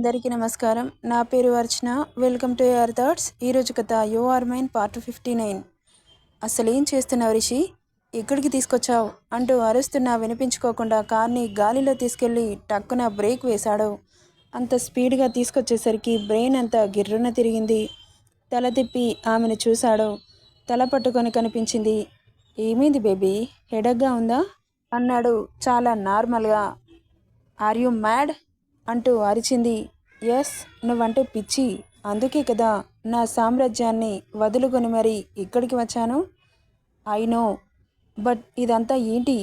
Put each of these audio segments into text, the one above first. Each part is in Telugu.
అందరికీ నమస్కారం. నా పేరు Archana. Welcome to your thoughts. ఈరోజు కథ you are mine part fifty nine. అసలు ఏం చేస్తున్నావు రిషి? ఎక్కడికి తీసుకొచ్చావు? అంటూ అరుస్తున్నా వినిపించుకోకుండా కార్ని గాలిలో తీసుకెళ్ళి టక్కున బ్రేక్ వేశాడు. అంత స్పీడ్గా తీసుకొచ్చేసరికి బ్రెయిన్ అంతా గిర్రున తిరిగింది. తల తిప్పి ఆమెను చూశాడు. తల పట్టుకొని కనిపించింది ఏమైంది బేబీ? హెడగ్గా ఉందా? అన్నాడు చాలా నార్మల్గా. Are you mad? అంటూ అరిచింది. ఎస్ నువ్వంటే పిచ్చి. అందుకే కదా నా సామ్రాజ్యాన్ని వదులుకొని మరి ఇక్కడికి వచ్చాను? I know. బట్ ఇదంతా ఏంటి?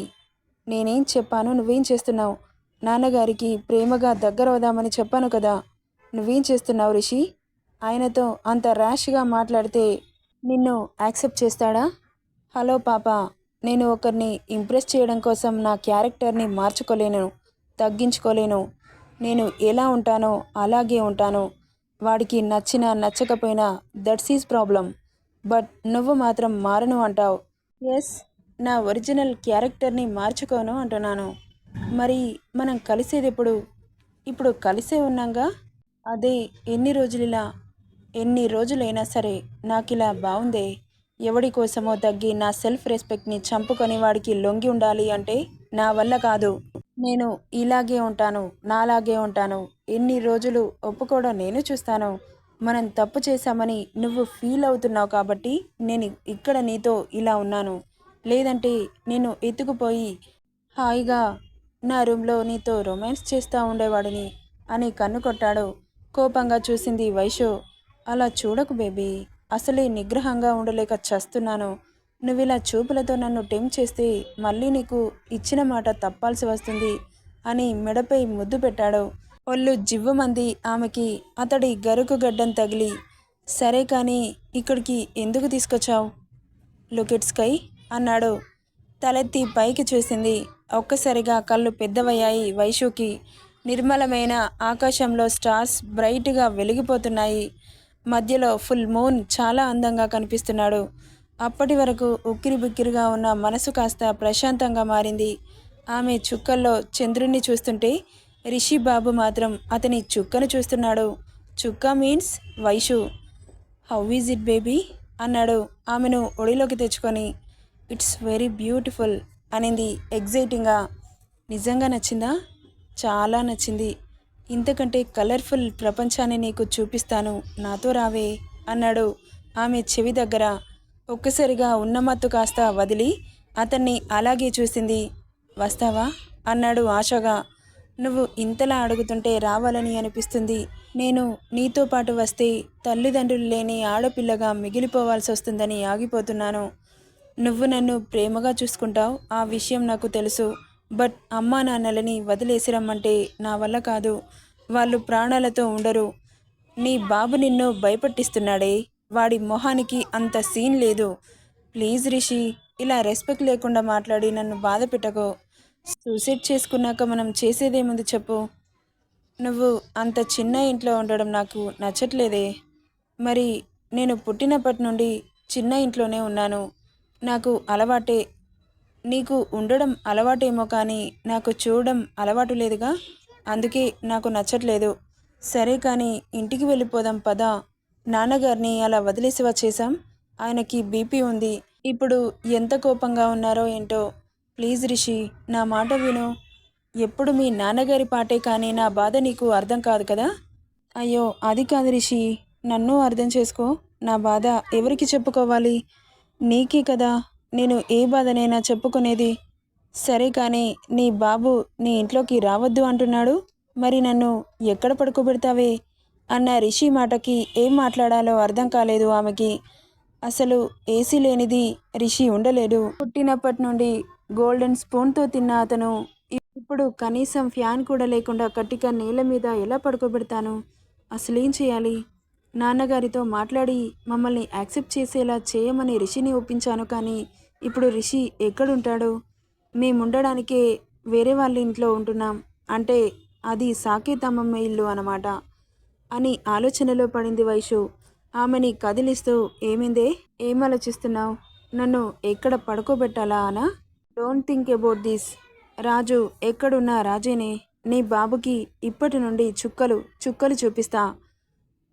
నేనేం చెప్పాను? నువ్వేం చేస్తున్నావు? నాన్నగారికి ప్రేమగా దగ్గర అవుదామని చెప్పాను కదా. నువ్వేం చేస్తున్నావు రిషి? ఆయనతో అంత ర్యాష్గా మాట్లాడితే నిన్ను యాక్సెప్ట్ చేస్తాడా? హలో పాప నేను ఒకరిని ఇంప్రెస్ చేయడం కోసం నా క్యారెక్టర్ని మార్చుకోలేను తగ్గించుకోలేను. నేను ఎలా ఉంటానో అలాగే ఉంటాను. వాడికి నచ్చినా నచ్చకపోయినా దట్స్ ఈజ్ ప్రాబ్లం బట్ నువ్వు మాత్రం మారను అంటావు. ఎస్ నా ఒరిజినల్ క్యారెక్టర్ని మార్చుకోను అంటున్నాను. మరి మనం కలిసేది ఎప్పుడు? ఇప్పుడు కలిసే ఉన్నాగా? అదే ఎన్ని రోజులిలా ఎన్ని రోజులైనా సరే నాకు ఇలా బాగుందే ఎవడి కోసమో తగ్గి నా సెల్ఫ్ రెస్పెక్ట్ని చంపుకొని వాడికి లొంగి ఉండాలి అంటే నా వల్ల కాదు. నేను ఇలాగే ఉంటాను నాలాగే ఉంటాను ఎన్ని రోజులు ఒప్పుకోవడం నేను చూస్తాను. మనం తప్పు చేశామని నువ్వు ఫీల్ అవుతున్నావు కాబట్టి నేను ఇక్కడ నీతో ఇలా ఉన్నాను. లేదంటే నేను ఎత్తుకుపోయి హాయిగా నా రూమ్లో నీతో రొమాన్స్ చేస్తూ ఉండేవాడిని అని కన్ను కొట్టాడు. కోపంగా చూసింది వైషు. అలా చూడకు బేబీ. అసలే నిగ్రహంగా ఉండలేక చస్తున్నాను. నువ్వు ఇలా చూపులతో నన్ను టెంప్ చేస్తే మళ్ళీ నీకు ఇచ్చిన మాట తప్పాల్సి వస్తుంది అని మెడపై ముద్దు పెట్టాడు. ఒళ్ళు జివ్వమంది ఆమెకి అతడి గరుకు గడ్డం తగిలి సరే కానీ ఇక్కడికి ఎందుకు తీసుకొచ్చావు? లుకెట్ స్కై అన్నాడు. తలెత్తి పైకి చూసింది. ఒక్కసారిగా కళ్ళు పెద్దవయ్యాయి వైషుకి నిర్మలమైన ఆకాశంలో స్టార్స్ బ్రైట్గా వెలిగిపోతున్నాయి. మధ్యలో ఫుల్ మూన్ చాలా అందంగా కనిపిస్తున్నాడు. అప్పటి వరకు ఉక్కిరి ఉన్న మనసు కాస్త ప్రశాంతంగా మారింది. ఆమె చుక్కల్లో చంద్రుణ్ణి చూస్తుంటే రిషి బాబు మాత్రం అతని చుక్కను చూస్తున్నాడు. చుక్క means Vaishu. How is it baby? అన్నాడు ఆమెను ఒడిలోకి తెచ్చుకొని. ఇట్స్ వెరీ బ్యూటిఫుల్ అనింది ఎగ్జైటింగ్గా. నిజంగా నచ్చిందా? చాలా నచ్చింది. ఇంతకంటే కలర్ఫుల్ ప్రపంచాన్ని నీకు చూపిస్తాను. నాతో రావే అన్నాడు ఆమె చెవి దగ్గర. ఒక్కసారిగా ఉన్నమత్తు కాస్త వదిలి అతన్ని అలాగే చూసింది. వస్తావా? అన్నాడు ఆశగా. నువ్వు ఇంతలా అడుగుతుంటే రావాలని అనిపిస్తుంది. నేను నీతో పాటు వస్తే తల్లిదండ్రులు లేని ఆడపిల్లగా మిగిలిపోవాల్సి వస్తుందని ఆగిపోతున్నాను. నువ్వు నన్ను ప్రేమగా చూసుకుంటావు. ఆ విషయం నాకు తెలుసు. బట్ అమ్మా నాన్నలని వదిలేసి రమ్మంటే నా వల్ల కాదు. వాళ్ళు ప్రాణాలతో ఉండరు. నీ బాబు నిన్ను భయపట్టిస్తున్నాడే. వాడి మొహానికి అంత సీన్ లేదు. ప్లీజ్ రిషి ఇలా రెస్పెక్ట్ లేకుండా మాట్లాడి నన్ను బాధ పెట్టకో. సూసైడ్ చేసుకున్నాక మనం చేసేదేముంది చెప్పు. నువ్వు అంత చిన్న ఇంట్లో ఉండడం నాకు నచ్చట్లేదే. మరి నేను పుట్టినప్పటి నుండి చిన్న ఇంట్లోనే ఉన్నాను. నాకు అలవాటే నీకు ఉండడం అలవాటేమో కానీ నాకు చూడడం అలవాటు లేదుగా? అందుకే నాకు నచ్చట్లేదు. సరే కానీ ఇంటికి వెళ్ళిపోదాం పదా. నాన్నగారిని అలా వదిలేసి వచ్చేసాం ఆయనకి బీపీ ఉంది. ఇప్పుడు ఎంత కోపంగా ఉన్నారో ఏంటో? ప్లీజ్ రిషి నా మాట విను. ఎప్పుడు మీ నాన్నగారి పాటే కానీ నా బాధ నీకు అర్థం కాదు కదా? అయ్యో అది కాదు రిషి. నన్ను అర్థం చేసుకో. నా బాధ ఎవరికి చెప్పుకోవాలి? నీకే కదా. నేను ఏ బాధనైనా చెప్పుకునేది. సరే కానీ నీ బాబు నీ ఇంట్లోకి రావద్దు అంటున్నాడు. మరి నన్ను ఎక్కడ పడుకోబెడతావే? అన్న రిషి మాటకి ఏం మాట్లాడాలో అర్థం కాలేదు ఆమెకి. అసలు ఏసీ లేనిది రిషి ఉండలేడు పుట్టినప్పటి నుండి గోల్డెన్ స్పూన్తో తిన్న అతను ఇప్పుడు కనీసం ఫ్యాన్ కూడా లేకుండా కట్టిక నేల మీద ఎలా పడుకోబెడతాను? అసలేం చేయాలి? నాన్నగారితో మాట్లాడి మమ్మల్ని యాక్సెప్ట్ చేసేలా చేయమని రిషిని ఒప్పించాను కానీ ఇప్పుడు రిషి ఎక్కడుంటాడు? మేముండడానికే వేరే వాళ్ళ ఇంట్లో ఉంటున్నాం. అంటే అది సాకేతమ్మమ్మ ఇల్లు అన్నమాట. అని ఆలోచనలో పడింది వైషు. ఆమెని కదిలిస్తూ ఏమిందే? ఏం ఆలోచిస్తున్నావు? నన్ను ఎక్కడ పడుకోబెట్టాలా అనా? Don't think about this. రాజు ఎక్కడున్నా రాజేనే. నీ బాబుకి ఇప్పటి నుండి చుక్కలు చుక్కలు చూపిస్తా.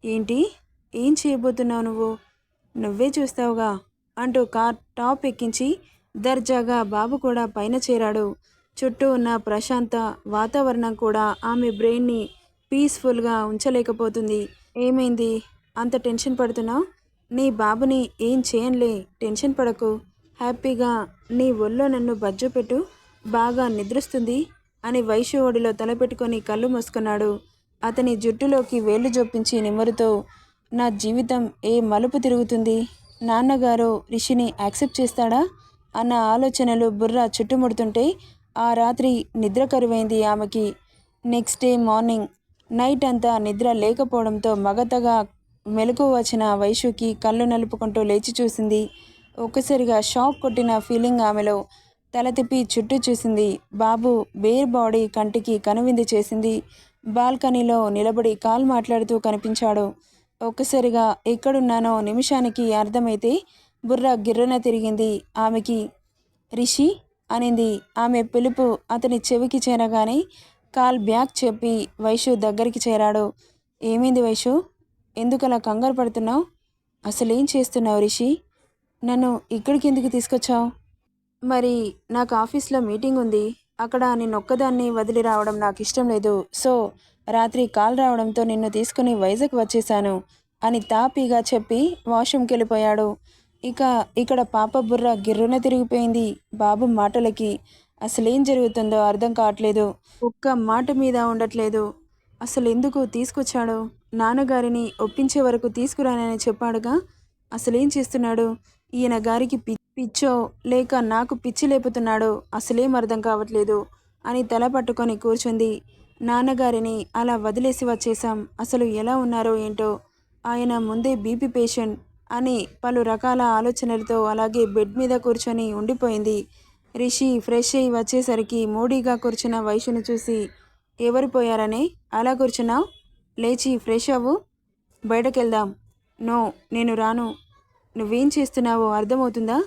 ఏంటి? ఏం చేయబోతున్నావు నువ్వు? నువ్వే చూస్తావుగా? అంటూ కార్ టాప్ ఎక్కించి దర్జాగా బాబు కూడా పైన చేరాడు. చుట్టూ ఉన్న ప్రశాంత వాతావరణం కూడా ఆమె బ్రెయిన్ని పీస్ఫుల్గా ఉంచలేకపోతుంది. ఏమైంది? అంత టెన్షన్ పడుతున్నావు? నీ బాబుని ఏం చేయనులే టెన్షన్ పడకు. హ్యాపీగా నీ ఒళ్ళో నన్ను బజ్జు పెట్టు బాగా నిద్రిస్తుంది అని వైశ్య ఒడిలో తలపెట్టుకొని కళ్ళు మూసుకున్నాడు. అతని జుట్టులోకి వేళ్ళు జొప్పించి నిమ్మరుతో నా జీవితం ఏ మలుపు తిరుగుతుంది? నాన్నగారు రిషిని యాక్సెప్ట్ చేస్తాడా? అన్న ఆలోచనలు బుర్ర చుట్టుముడుతుంటే ఆ రాత్రి నిద్ర కరువైంది ఆమెకి. నెక్స్ట్ డే మార్నింగ్ నైట్ అంతా నిద్ర లేకపోవడంతో మగతగా మెలకు వచ్చిన వైశుకి కళ్ళు నలుపుకుంటూ లేచి చూసింది. ఒక్కసారిగా షాక్ కొట్టిన ఫీలింగ్ ఆమెలో తల తిప్పి చుట్టూ చూసింది. బాబు బేర్ బాడీ కంటికి కనువిందు చేసింది. బాల్కనీలో నిలబడి కాల్ మాట్లాడుతూ కనిపించాడు. ఒక్కసారిగా ఎక్కడున్నానో నిమిషానికి అర్థమైతే బుర్ర గిర్రన తిరిగింది. ఆమెకి రిషి? అనింది. ఆమె పిలుపు అతని చెవికి చేరగానే కాల్ బ్యాక్ చెప్పి వైషు దగ్గరికి చేరాడు. ఏమైంది వైషు? ఎందుకలా కంగారు పడుతున్నావు? అసలేం చేస్తున్నావు రిషి? నన్ను ఇక్కడికి ఎందుకు తీసుకొచ్చావు? మరి నాకు ఆఫీస్లో మీటింగ్ ఉంది. అక్కడ నిన్నొక్కదాన్ని వదిలి రావడం నాకు ఇష్టం లేదు. సో రాత్రి కాల్ రావడంతో నిన్ను తీసుకుని వైజాగ్ వచ్చేశాను అని తాపీగా చెప్పి వాష్రూమ్కి వెళ్ళిపోయాడు. ఇక ఇక్కడ పాప బుర్ర గిర్రున తిరిగిపోయింది బాబు మాటలకి. అసలు ఏం జరుగుతుందో అర్థం కావట్లేదు. ఒక్క మాట మీద ఉండట్లేదు. అసలు ఎందుకు తీసుకొచ్చాడు? నాన్నగారిని ఒప్పించే వరకు తీసుకురానని చెప్పాడుగా? అసలేం చేస్తున్నాడు? ఈయన గారికి పి పిచ్చో లేక నాకు పిచ్చి లేపుతున్నాడో అసలేం అర్థం కావట్లేదు అని తల పట్టుకొని కూర్చుంది. నాన్నగారిని అలా వదిలేసి వచ్చేసాం అసలు ఎలా ఉన్నారో ఏంటో? ఆయన ముందే బీపీ పేషెంట్ అని పలు రకాల ఆలోచనలతో అలాగే బెడ్ మీద కూర్చొని ఉండిపోయింది. రిషి ఫ్రెష్ అయ్యి వచ్చేసరికి మోడీగా కూర్చున్న వైశ్యుని చూసి ఎవరు పోయారని? అలా కూర్చున్నావు? లేచి ఫ్రెష్ అవ్వు. బయటకెళ్దాం. నో నేను రాను. నువ్వేం చేస్తున్నావో అర్థమవుతుందా?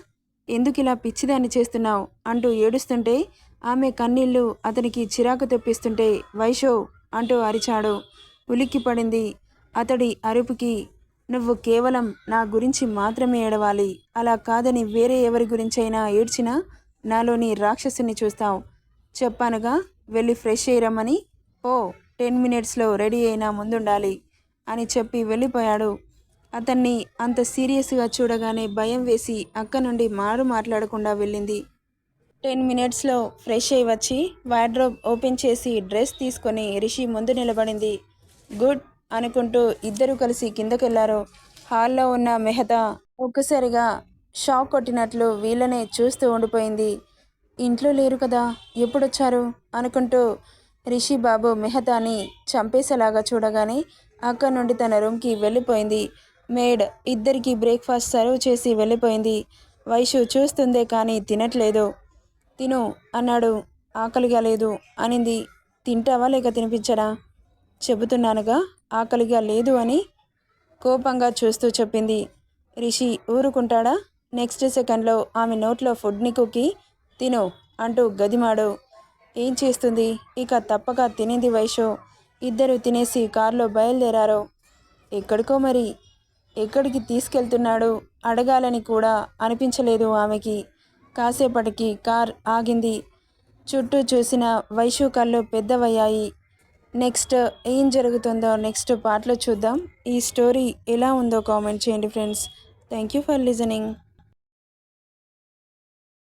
ఎందుకు ఇలా పిచ్చిదాన్ని చేస్తున్నావు? అంటూ ఏడుస్తుంటే ఆమె కన్నీళ్ళు అతనికి చిరాకు తెప్పిస్తుంటే వైషో అంటూ అరిచాడు. ఉలిక్కి పడింది అతడి అరుపుకి. నువ్వు కేవలం నా గురించి మాత్రమే ఏడవాలి. అలా కాదని వేరే ఎవరి గురించైనా ఏడ్చినా నాలోని రాక్షసుని చూస్తావు. చెప్పానుగా వెళ్ళి ఫ్రెష్ అయ్యరమ్మని ఓ టెన్ మినిట్స్లో రెడీ అయినా ముందుండాలి అని చెప్పి వెళ్ళిపోయాడు. అతన్ని అంత సీరియస్గా చూడగానే భయం వేసి అక్క నుండి మారు మాట్లాడకుండా వెళ్ళింది. టెన్ మినిట్స్లో ఫ్రెష్ అయి వచ్చి వార్డ్రోబ్ ఓపెన్ చేసి డ్రెస్ తీసుకొని రిషి ముందు నిలబడింది. గుడ్ అనుకుంటూ ఇద్దరు కలిసి కిందకెళ్ళారు. హాల్లో ఉన్న మెహతా ఒక్కసారిగా షాక్ కొట్టినట్లు వీళ్ళనే చూస్తూ ఉండిపోయింది. ఇంట్లో లేరు కదా ఎప్పుడొచ్చారు? అనుకుంటూ రిషి బాబు మెహతాని చంపేసేలాగా చూడగానే అక్కడి నుండి తన రూమ్కి వెళ్ళిపోయింది. మేడ్ ఇద్దరికి బ్రేక్ఫాస్ట్ సర్వ్ చేసి వెళ్ళిపోయింది. వైషు చూస్తుందే కానీ తినట్లేదు. తిను అన్నాడు. ఆకలిగా లేదు అనింది. తింటావా లేక తినిపించరా చెబుతున్నానుగా ఆకలిగా లేదు అని కోపంగా చూస్తూ చెప్పింది. రిషి ఊరుకుంటాడా? నెక్స్ట్ సెకండ్లో ఆమె నోట్లో ఫుడ్ని కుక్కి తిను అంటూ గదిమాడు ఏం చేస్తుంది? ఇక తప్పక తినేది వైషు. ఇద్దరు తినేసి కారులో బయలుదేరారు. ఎక్కడికో మరి. ఎక్కడికి తీసుకెళ్తున్నాడు? అడగాలని కూడా అనిపించలేదు ఆమెకి. కాసేపటికి కార్ ఆగింది. చుట్టూ చూసిన వైషు కళ్ళు పెద్దవయ్యాయి. నెక్స్ట్ ఏం జరుగుతుందో నెక్స్ట్ పాటలో చూద్దాం. ఈ స్టోరీ ఎలా ఉందో కామెంట్ చేయండి friends. Thank you for listening.